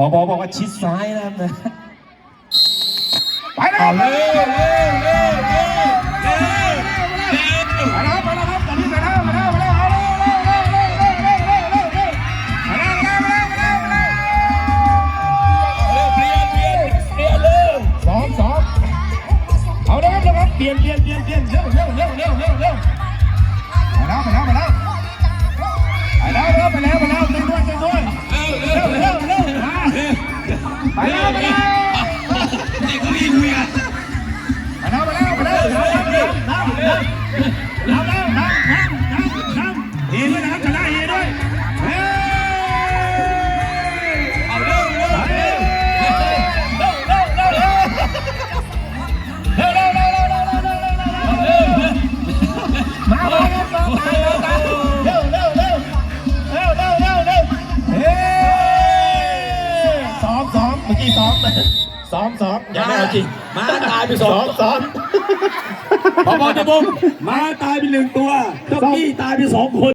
ปอบอบอกว่าชิดซ้ายนะครับนะไปเล้วเร็วเร็วเร็วเร็วเร็วไปแล้วไปแล้วครับตอนนี้ไปแล้วไปแล้วไปแล้วเปลี่ยนเปลี่ยนเปลี่ยนเยอะ แล้วมาแล้วเด็กก็วิ่งวิ่งมาแล้วไปแล้วไปแล้วน้ำน้ำน้ำน้ำน้ำน้ำน้ำน้ำ มซ้อมเมื่อกี้ซ้อมซ้อมซ้อมยังไม่เอาจริงมาตายไปสซ้อองมซ้อม พอบอจะบงมาตายไปหนึ่งตัวเจ้ากี้ตายไปสองคน